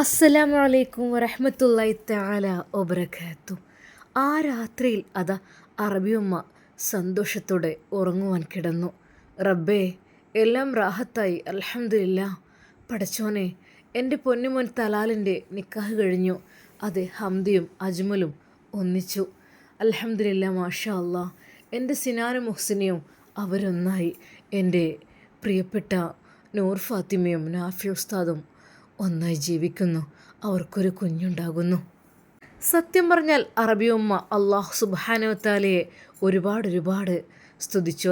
അസ്സലാമു അലൈക്കും വറഹ്മത്തുള്ളാഹി തആല വബറകാതുഹു ആ രാത്രിയിൽ അതാ അറബിയമ്മ സന്തോഷത്തോടെ ഉറങ്ങുവാൻ കിടന്നു. റബ്ബേ എല്ലാം റാഹത്തായി. അൽഹംദുലില്ലാ. പടച്ചോനെ എന്റെ പൊന്നുമോൻ തലാലിന്റെ നിക്കാഹ് കഴിഞ്ഞു. അതെ ഹംദിയും അജ്മലും ഒന്നിച്ചു. അൽഹംദുലില്ലാ മാഷാ അല്ലാ എന്റെ സിനാനും മുഹ്സിനിയും അവരൊന്നായി. എന്റെ പ്രിയപ്പെട്ട നൂർ ഫാത്തിമയും നാഫി ഉസ്താദും ഒന്നായി ജീവിക്കുന്നു. അവർക്കൊരു കുഞ്ഞുണ്ടാകുന്നു. സത്യം പറഞ്ഞാൽ അറബിയമ്മ അള്ളാഹു സുബാനവത്താലയെ ഒരുപാട് ഒരുപാട് സ്തുതിച്ചു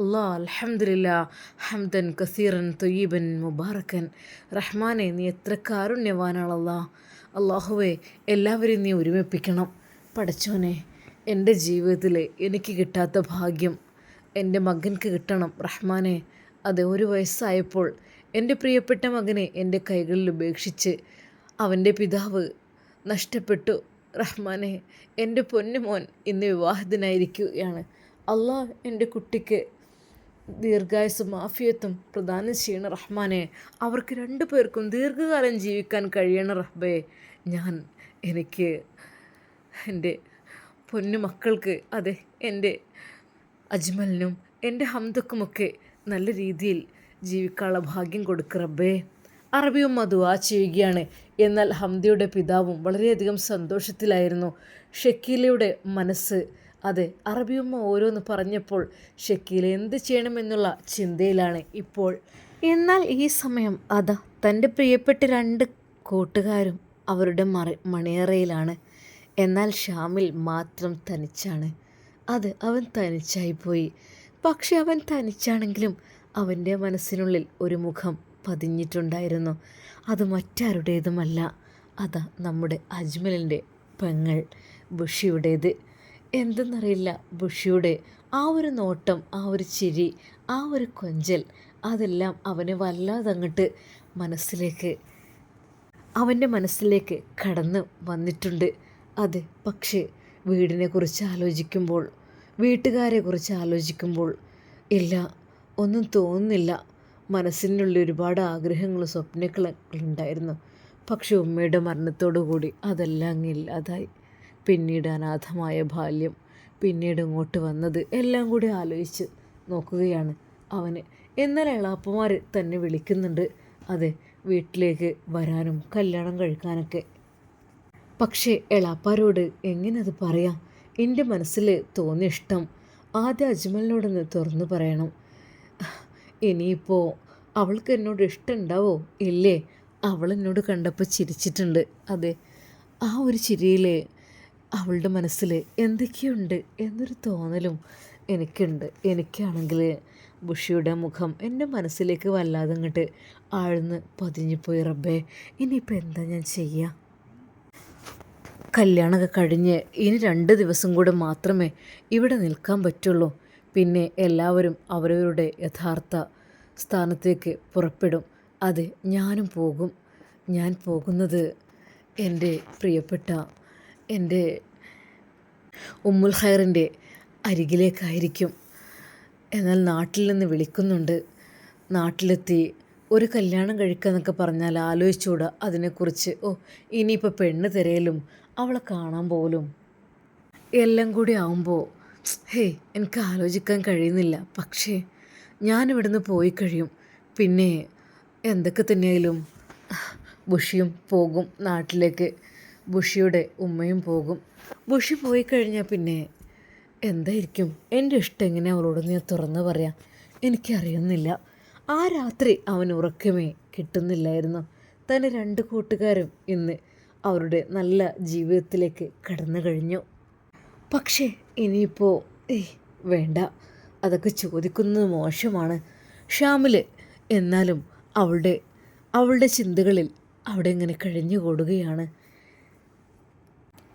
അള്ളാ അലഹമില്ല ഹംദൻ കസീറൻ തൊയ്യബൻ മുബാറക്കൻ. റഹ്മാനെ നീ എത്ര കാരുണ്യവാനാണല്ലാ അള്ളാഹുവെ എല്ലാവരെയും നീ ഒരുമിപ്പിക്കണം. പഠിച്ചോനെ എന്റെ ജീവിതത്തിൽ എനിക്ക് കിട്ടാത്ത ഭാഗ്യം എന്റെ മകൻക്ക് കിട്ടണം. റഹ്മാനെ അത് ഒരു വയസ്സായപ്പോൾ എന്റെ പ്രിയപ്പെട്ട മകനെ എന്റെ കൈകളിൽ ഉപേക്ഷിച്ച് അവന്റെ പിതാവ് നഷ്ടപ്പെട്ടു. റഹ്മാനെ എന്റെ പൊന്നുമോൻ ഇന്ന് വിവാഹത്തിനായിരിക്കുകയാണ് അള്ളാഹ് എന്റെ കുട്ടിക്ക് ദീർഘായുസും മാഫിയത്തും പ്രദാനം ചെയ്യണ റഹ്മാനെ അവർക്ക് രണ്ടു പേർക്കും ദീർഘകാലം ജീവിക്കാൻ കഴിയണ റഹ്ബേ ഞാൻ എനിക്ക് എന്റെ പൊന്നു മക്കൾക്ക് അതെ എന്റെ അജ്മലിനും എന്റെ ഹംദക്കുമൊക്കെ നല്ല രീതിയിൽ ജീവിക്കാനുള്ള ഭാഗ്യം കൊടുക്ക് റബ്ബേ. അറബിയും മധുവാ ചെയ്യുകയാണ്. എന്നാൽ ഹംദിയുടെ പിതാവും വളരെയധികം സന്തോഷത്തിലായിരുന്നു ഷക്കീലയുടെ മനസ്സ്. അതെ അറബിയമ്മ ഓരോന്ന് പറഞ്ഞപ്പോൾ ഷക്കീല എന്ത് ചെയ്യണമെന്നുള്ള ചിന്തയിലാണ് ഇപ്പോൾ. എന്നാൽ ഈ സമയം അതാ തന്റെ പ്രിയപ്പെട്ട രണ്ട് കൂട്ടുകാരും അവരുടെ മറി മണിയറയിലാണ്. എന്നാൽ ഷാമിൽ മാത്രം തനിച്ചാണ്. അത് അവൻ തനിച്ചായി പോയി. പക്ഷെ അവൻ തനിച്ചാണെങ്കിലും അവന്റെ മനസ്സിനുള്ളിൽ ഒരു മുഖം പതിഞ്ഞിട്ടുണ്ടായിരുന്നു. അത് മറ്റാരുടേതുമല്ല. അതാ നമ്മുടെ അജ്മലിന്റെ പെങ്ങൾ ബുഷിയുടേത്. എന്തെന്നറിയില്ല ബുഷിയുടെ ആ ഒരു നോട്ടം ആ ഒരു ചിരി ആ ഒരു കൊഞ്ചൽ അതെല്ലാം അവനെ വല്ലാതെ അങ്ങോട്ട് മനസ്സിലേക്ക് അവന്റെ മനസ്സിലേക്ക് കടന്ന് വന്നിട്ടുണ്ട്. അതെ പക്ഷേ വീടിനെക്കുറിച്ച് ആലോചിക്കുമ്പോൾ വീട്ടുകാരെ കുറിച്ച് ആലോചിക്കുമ്പോൾ ഇല്ല. ഒന്നും തോന്നുന്നില്ല. മനസ്സിനുള്ളിൽ ഒരുപാട് ആഗ്രഹങ്ങളും സ്വപ്നങ്ങളൊക്കെ ഉണ്ടായിരുന്നു. പക്ഷെ ഉമ്മയുടെ മരണത്തോടു കൂടി അതെല്ലാം അങ്ങ് ഇല്ലാതായി. പിന്നീട് അനാഥമായ ബാല്യം പിന്നീട് ഇങ്ങോട്ട് വന്നത് എല്ലാം കൂടി ആലോചിച്ച് നോക്കുകയാണ് അവന്. എന്നാൽ എളാപ്പമാർ തന്നെ വിളിക്കുന്നുണ്ട്. അതെ വീട്ടിലേക്ക് വരാനും കല്യാണം കഴിക്കാനൊക്കെ. പക്ഷേ എളാപ്പാരോട് എങ്ങനെ അത് പറയാം? എന്റെ മനസ്സിൽ തോന്നിയ ഇഷ്ടം ആദ്യ അജ്മലിനോടൊന്ന് തുറന്നു പറയണം. ഇനിയിപ്പോൾ അവൾക്ക് എന്നോട് ഇഷ്ടമുണ്ടാവോ ഇല്ലേ? അവൾ എന്നോട് കണ്ടപ്പോൾ ചിരിച്ചിട്ടുണ്ട്. അതെ ആ ഒരു ചിരിയിൽ അവളുടെ മനസ്സിൽ എന്തൊക്കെയുണ്ട് എന്നൊരു തോന്നലും എനിക്കുണ്ട്. എനിക്കാണെങ്കിൽ ബുഷിയുടെ മുഖം എന്റെ മനസ്സിലേക്ക് വല്ലാതെ അങ്ങോട്ട് ആഴ്ന്ന് പതിഞ്ഞുപോയി. റബ്ബേ ഇനിയിപ്പോൾ എന്താ ഞാൻ ചെയ്യുക കല്യാണമൊക്കെ കഴിഞ്ഞ് ഇനി രണ്ട് ദിവസം കൂടെ മാത്രമേ ഇവിടെ നിൽക്കാൻ പറ്റുള്ളൂ. പിന്നെ എല്ലാവരും അവരവരുടെ യഥാർത്ഥ സ്ഥാനത്തേക്ക് പുറപ്പെടും. അതെ ഞാനും പോകും. ഞാൻ പോകുന്നത് എന്റെ പ്രിയപ്പെട്ട എന്റെ ഉമ്മുൽ ഖൈറിന്റെ അരികിലേക്കായിരിക്കും. എന്നാൽ നാട്ടിൽ നിന്ന് വിളിക്കുന്നുണ്ട്. നാട്ടിലെത്തി ഒരു കല്യാണം കഴിക്കുക പറഞ്ഞാൽ ആലോചിച്ചുകൂടാ അതിനെക്കുറിച്ച്. ഓ ഇനിയിപ്പോൾ പെണ്ണ് തിരയലും അവളെ കാണാൻ പോലും. എല്ലാം കൂടി ആവുമ്പോൾ ഹേയ് എനിക്ക് ആലോചിക്കാൻ കഴിയുന്നില്ല. പക്ഷേ ഞാനിവിടുന്ന് പോയി കഴിയും. പിന്നെ എന്തൊക്കെ തന്നെയായാലും ബുഷിയും പോകും നാട്ടിലേക്ക്. ബുഷിയുടെ ഉമ്മയും പോകും. ബുഷി പോയി കഴിഞ്ഞാൽ പിന്നെ എന്തായിരിക്കും? എന്റെ ഇഷ്ടം എങ്ങനെ അവളോട് ഞാൻ തുറന്ന് പറയാം? എനിക്കറിയുന്നില്ല. ആ രാത്രി അവൻ ഉറക്കമേ കിട്ടുന്നില്ലായിരുന്നു. തന്റെ രണ്ട് കൂട്ടുകാരും ഇന്ന് അവരുടെ നല്ല ജീവിതത്തിലേക്ക് കടന്നു കഴിഞ്ഞു. പക്ഷേ ഇനിയിപ്പോൾ വേണ്ട. അതൊക്കെ ചോദിക്കുന്നത് മോശമാണ്. ഷ്യാമിൽ എന്നാലും അവളുടെ അവളുടെ ചിന്തകളിൽ അവിടെ ഇങ്ങനെ കഴിഞ്ഞുകൂടുകയാണ്.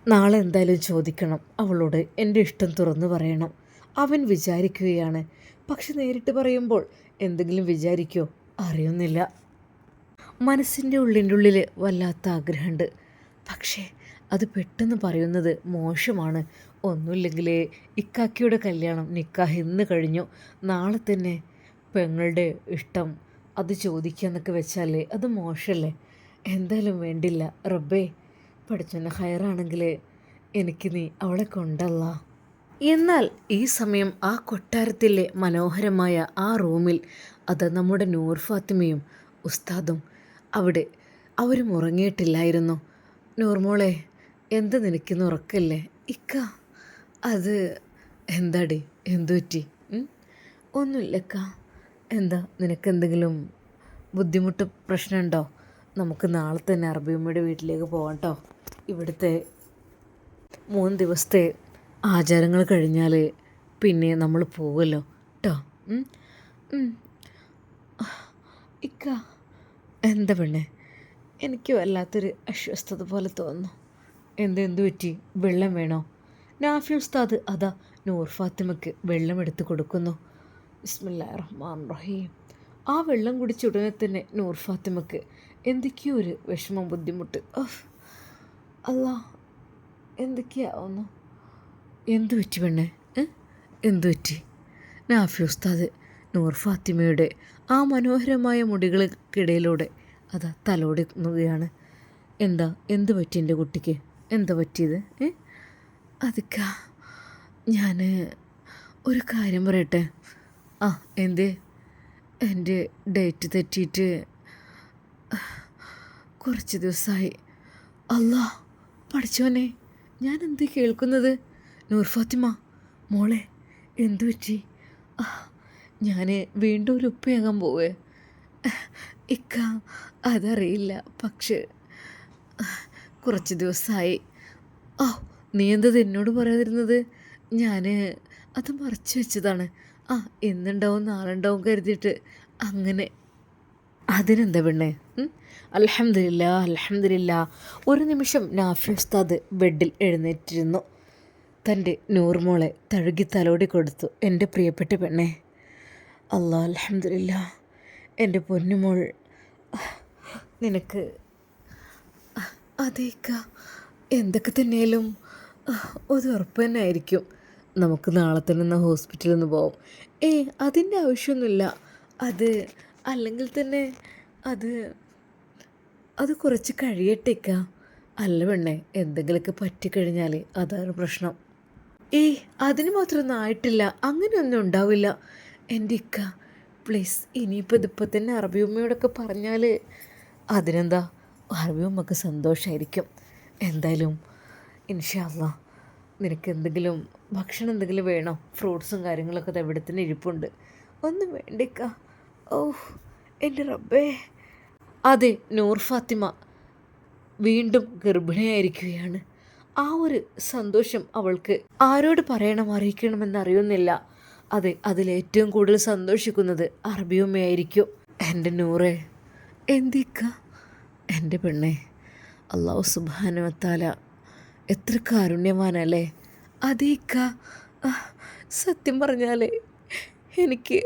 നാളെ എന്തായാലും ചോദിക്കണം. അവളോട് എന്റെ ഇഷ്ടം തുറന്നു പറയണം. അവൻ വിചാരിക്കുകയാണ്. പക്ഷെ നേരിട്ട് പറയുമ്പോൾ എന്തെങ്കിലും വിചാരിക്കോ അറിയുന്നില്ല. മനസ്സിന്റെ ഉള്ളിന്റെ ഉള്ളിൽ വല്ലാത്ത ആഗ്രഹമുണ്ട്. പക്ഷേ അത് പെട്ടെന്ന് പറയുന്നത് മോശമാണ്. ഒന്നുമില്ലെങ്കിൽ ഇക്കാക്കിയുടെ കല്യാണം നിക്കാഹ് ഇന്ന് കഴിഞ്ഞു. നാളെ തന്നെ പെങ്ങളുടെ ഇഷ്ടം അത് ചോദിക്കുക എന്നൊക്കെ വെച്ചാൽ അത് മോശമല്ലേ എന്തായാലും വേണ്ടില്ല. റബ്ബേ പഠിച്ചവന് ഹയറാണെങ്കിൽ എനിക്ക് നീ അവളെ കൊണ്ടല്ല എന്നാൽ ഈ സമയം ആ കൊട്ടാരത്തിലെ മനോഹരമായ ആ റൂമിൽ അത് നമ്മുടെ നൂർ ഫാത്തിമയും ഉസ്താദും അവിടെ അവരും ഉറങ്ങിയിട്ടില്ലായിരുന്നു. നൂർമോളെ എന്ത് നിനക്കിന്ന് ഉറക്കല്ലേ? ഇക്ക. അത് എന്താടി? എന്തു പറ്റി? ഒന്നുമില്ലക്ക. എന്താ നിനക്കെന്തെങ്കിലും ബുദ്ധിമുട്ട് പ്രശ്നമുണ്ടോ? നമുക്ക് നാളെ തന്നെ അറബിയമ്മയുടെ വീട്ടിലേക്ക് പോകാം കേട്ടോ ഇവിടുത്തെ മൂന്ന് ദിവസത്തെ ആചാരങ്ങൾ കഴിഞ്ഞാൽ പിന്നെ നമ്മൾ പോകുമല്ലോ കേട്ടോ ഇക്ക എന്താ പെണ്ണേ? എനിക്ക് വല്ലാത്തൊരു അസ്വസ്ഥത പോലെ തോന്നുന്നു. എന്ത് എന്ത് പറ്റി? വെള്ളം വേണോ? നാഫി ഉസ്താദ് അതാ നൂർ ഫാത്തിമയ്ക്ക് വെള്ളം എടുത്ത് കൊടുക്കുന്നു. ബിസ്മില്ലാ റഹ്മാൻ റഹീം ആ വെള്ളം കുടിച്ച ഉടനെ തന്നെ നൂർ ഫാത്തിമയ്ക്ക് എന്തൊക്കെയോ ഒരു വിഷമം ബുദ്ധിമുട്ട്. അല്ല എന്തൊക്കെയാവുന്നു? എന്തു പറ്റി പെണ്ണെ? എന്തു പറ്റി? നാഫി ഉസ്താദ് നൂർ ഫാത്തിമയുടെ ആ മനോഹരമായ മുടികൾക്കിടയിലൂടെ അതാ തലോടിക്കുകയാണ് എന്താ? എന്ത് പറ്റി എന്റെ കുട്ടിക്ക്? എന്താ പറ്റിയത്? ഏ? അതൊക്ക ഞാൻ ഒരു കാര്യം പറയട്ടെ? ആ എന്ത്? എന്റെ ഡേറ്റ് തെറ്റിയിട്ട് കുറച്ച് ദിവസമായി അല്ലാ പഠിച്ചോനെ ഞാൻ എന്ത് കേൾക്കുന്നത്? നൂർ ഫാത്തിമ മോളെ എന്തു പറ്റി? ആ ഞാൻ വീണ്ടും ഒരു ഉപ്പയാകാൻ പോവേ. ഇക്ക അതറിയില്ല പക്ഷേ കുറച്ച് ദിവസമായി ഓ നീ എന്തത് എന്നോട് പറയാതിരുന്നത്? ഞാൻ അത് മറച്ചു വെച്ചതാണ്. ആ എന്നുണ്ടാവും നാളുണ്ടാവും കരുതിയിട്ട് അങ്ങനെ. അതിനെന്താ പെണ്ണെ? അലഹമില്ല അലഹമില്ല ഒരു നിമിഷം നാഫി ഉസ്താദ് ബെഡിൽ എഴുന്നേറ്റിരുന്നു. തന്റെ നൂർമോളെ തഴുകി തലോടി കൊടുത്തു. എന്റെ പ്രിയപ്പെട്ട പെണ്ണെ അല്ലാ അലഹമില്ല എന്റെ പൊന്നുമോൾ നിനക്ക് അതേക്ക. എന്തൊക്കെ തന്നെയാലും ഒരു ഉറപ്പ് തന്നെ ആയിരിക്കും നമുക്ക് നാളെ തന്നെ എന്നാൽ ഹോസ്പിറ്റലിൽ നിന്ന് പോവും. ഏ അതിന്റെ ആവശ്യമൊന്നുമില്ല. അത് അല്ലെങ്കിൽ തന്നെ അത് അത് കുറച്ച് കഴിയട്ടേക്ക. അല്ല പെണ്ണെ എന്തെങ്കിലുമൊക്കെ പറ്റിക്കഴിഞ്ഞാൽ അതാണ് പ്രശ്നം. ഏയ് അതിന് മാത്രമൊന്നും ആയിട്ടില്ല. അങ്ങനെയൊന്നും ഉണ്ടാവില്ല. എന്റെ ഇക്ക പ്ലീസ് ഇനിയിപ്പോൾ ഇതിപ്പോൾ തന്നെ അറബി ഉമ്മയോടൊക്കെ പറഞ്ഞാൽ അതിനെന്താ? അറബി ഉമ്മക്ക് സന്തോഷമായിരിക്കും എന്തായാലും ഇൻഷാല്ല നിനക്ക് എന്തെങ്കിലും ഭക്ഷണം എന്തെങ്കിലും വേണോ? ഫ്രൂട്ട്സും കാര്യങ്ങളൊക്കെ എവിടത്തിന് ഇരിപ്പുണ്ട്. ഒന്നും വേണ്ടിക്ക. ഓ എന്റെ റബ്ബേ. അതെ നൂർ ഫാത്തിമ. വീണ്ടും ഗർഭിണിയായിരിക്കുകയാണ്. ആ ഒരു സന്തോഷം അവൾക്ക് ആരോട് പറയണം അറിയിക്കണമെന്ന് അറിയുന്നില്ല. അതെ അതിലേറ്റവും കൂടുതൽ സന്തോഷിക്കുന്നത് അറബിയമ്മയായിരിക്കും എന്റെ നൂറെ. എന്തിക്ക? എന്റെ പെണ്ണെ. അള്ളാഹു സുബാനുവത്താല എത്ര കാരുണ്യവാനല്ലേ? അതേക്ക സത്യം പറഞ്ഞാലേ എനിക്ക്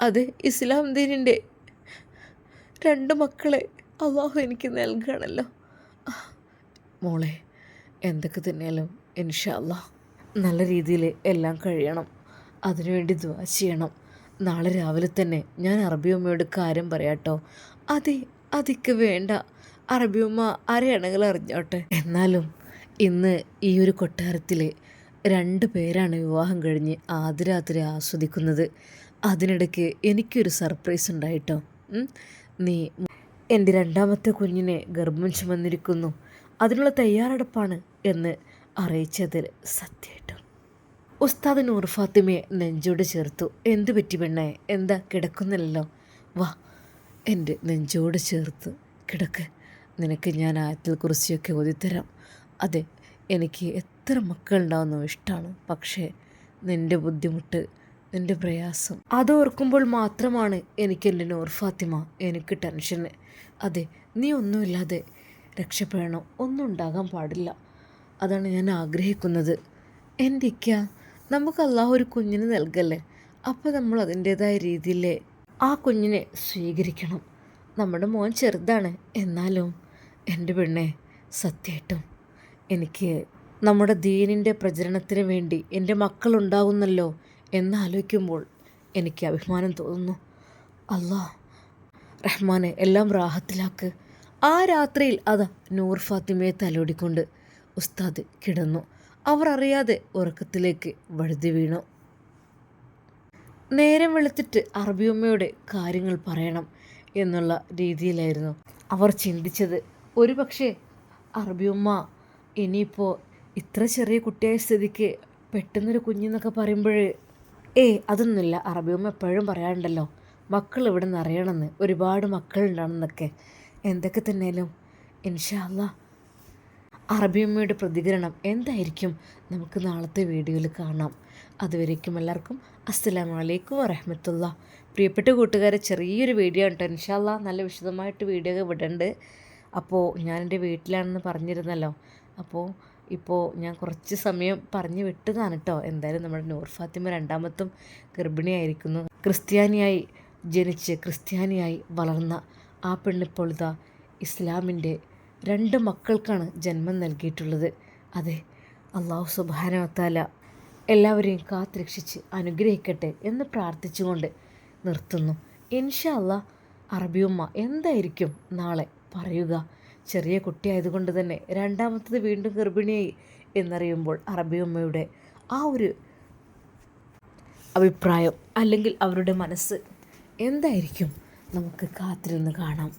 അത് ഇസ്ലാം ദീനിന്റെ രണ്ട് മക്കളെ അള്ളാഹു എനിക്ക് നൽകണമല്ലോ മോളെ എന്തൊക്കെ തന്നെയാലും ഇൻഷല്ല നല്ല രീതിയിൽ എല്ലാം കഴിയണം. അതിനുവേണ്ടി ദ്വാ ചെയ്യണം. നാളെ രാവിലെ തന്നെ ഞാൻ അറബി അറബിയമ്മയോട് കാര്യം പറയാട്ടോ. അതെ അതിക്ക് വേണ്ട. അറബിയമ്മ ആരെയാണെങ്കിൽ അറിഞ്ഞോട്ടെ. എന്നാലും ഇന്ന് ഈ ഒരു കൊട്ടാരത്തിൽ രണ്ട് പേരാണ് വിവാഹം കഴിഞ്ഞ് ആദ്യ രാത്രി ആസ്വദിക്കുന്നത്. അതിനിടയ്ക്ക് എനിക്കൊരു സർപ്രൈസ് ഉണ്ടായിട്ടോ. നീ എന്റെ രണ്ടാമത്തെ കുഞ്ഞിനെ ഗർഭം ചുമന്നിരിക്കുന്നു. അതിനുള്ള തയ്യാറെടുപ്പാണ് എന്ന് അറിയിച്ചതിൽ സത്യമായിട്ടും. ഉസ്താദ് നൂർ ഫാത്തിമയെ നെഞ്ചോട് ചേർത്തു. എന്തു പറ്റി പെണ്ണേ? എന്താ കിടക്കുന്നില്ലല്ലോ? വാ എന്റെ നെഞ്ചോട് ചേർത്ത് കിടക്ക്. നിനക്ക് ഞാൻ ആയത്തിൽ കുറിച്ചൊക്കെ ഓതിത്തരാം. അതെ എനിക്ക് എത്ര മക്കളുണ്ടാവുന്നു ഇഷ്ടമാണ് പക്ഷേ നിന്റെ ബുദ്ധിമുട്ട് നിന്റെ പ്രയാസം അത് ഓർക്കുമ്പോൾ മാത്രമാണ് എനിക്ക് എന്റെ നൂർ ഫാത്തിമ എനിക്ക് ടെൻഷൻ. അതെ നീ ഒന്നുമില്ലാതെ രക്ഷപ്പെടണം ഒന്നും ഉണ്ടാകാൻ പാടില്ല. അതാണ് ഞാൻ ആഗ്രഹിക്കുന്നത്. എന്റെ ഇക്ക നമുക്ക് അള്ളാഹു ഒരു കുഞ്ഞിന് നൽകല്ലേ? അപ്പോൾ നമ്മൾ അതിന്റേതായ രീതിയിൽ ആ കുഞ്ഞിനെ സ്വീകരിക്കണം. നമ്മുടെ മോൻ ചെറുതാണ് എന്നാലും എന്റെ പെണ്ണെ സത്യമായിട്ടും എനിക്ക് നമ്മുടെ ദീനിന്റെ പ്രചരണത്തിന് വേണ്ടി എന്റെ മക്കളുണ്ടാകുന്നല്ലോ എന്നാലോചിക്കുമ്പോൾ എനിക്ക് അഭിമാനം തോന്നുന്നു. അല്ലാ റഹ്മാനെ എല്ലാം റാഹത്തിലാക്ക്. ആ രാത്രിയിൽ അതാ നൂർ ഫാത്തിമയെ തലോടിക്കൊണ്ട് ഉസ്താദ് കിടന്നു. അവർ അറിയാതെ ഉറക്കത്തിലേക്ക് വഴുതി വീണു. നേരം വെളുത്തിട്ട് അറബിയമ്മയുടെ കാര്യങ്ങൾ പറയണം എന്നുള്ള രീതിയിലായിരുന്നു അവർ ചിന്തിച്ചത്. ഒരു പക്ഷേ അറബിയമ്മ ഇനിയിപ്പോൾ ഇത്ര ചെറിയ കുട്ടിയായ സ്ഥിതിക്ക് പെട്ടെന്നൊരു കുഞ്ഞെന്നൊക്കെ പറയുമ്പോൾ ഏ അതൊന്നുമില്ല. അറബിയമ്മ എപ്പോഴും പറയാറുണ്ടല്ലോ മക്കൾ ഇവിടെ നിന്ന് അറിയണമെന്ന് ഒരുപാട് മക്കളുണ്ടാണെന്നൊക്കെ. എന്തൊക്കെ തന്നെയാലും ഇൻഷാല്ല അറബിയമ്മയുടെ പ്രതികരണം എന്തായിരിക്കും? നമുക്ക് നാളത്തെ വീഡിയോയിൽ കാണാം. അതുവരേക്കും എല്ലാവർക്കും അസ്സലാമു അലൈക്കും വറഹമത്തുള്ള. പ്രിയപ്പെട്ട കൂട്ടുകാരെ ചെറിയൊരു വീഡിയോ ഉണ്ട് ഇൻഷാല്ല നല്ല വിശദമായിട്ട് വീഡിയോ ഒക്കെ വിടണ്ട്. അപ്പോൾ ഞാൻ വീട്ടിലാണെന്ന് പറഞ്ഞിരുന്നല്ലോ അപ്പോൾ ഇപ്പോൾ ഞാൻ കുറച്ച് സമയം പറഞ്ഞു വിട്ടതാണ് കേട്ടോ എന്തായാലും നമ്മുടെ നൂർ ഫാത്തിമ രണ്ടാമത്തും ഗർഭിണിയായിരിക്കുന്നു. ക്രിസ്ത്യാനിയായി ജനിച്ച് ക്രിസ്ത്യാനിയായി വളർന്ന ആ പെണ്ണിപ്പോൾ ഇതാ ഇസ്ലാമിന്റെ രണ്ട് മക്കൾക്കാണ് ജന്മം നൽകിയിട്ടുള്ളത്. അതെ അള്ളാഹു സുബാനവത്താല എല്ലാവരെയും കാത്തുരക്ഷിച്ച് അനുഗ്രഹിക്കട്ടെ എന്ന് പ്രാർത്ഥിച്ചുകൊണ്ട് നിർത്തുന്നു. ഇൻഷാ അള്ളാഹ് അറബിയുമ്മ എന്തായിരിക്കും നാളെ പറയുക? ചെറിയ കുട്ടിയായതുകൊണ്ട് തന്നെ രണ്ടാമത്തത് വീണ്ടും ഗർഭിണിയായി എന്നറിയുമ്പോൾ അറബിയമ്മയുടെ ആ ഒരു അഭിപ്രായം അല്ലെങ്കിൽ അവരുടെ മനസ്സ് എന്തായിരിക്കും നമുക്ക് കാത്തിരുന്ന് കാണാം.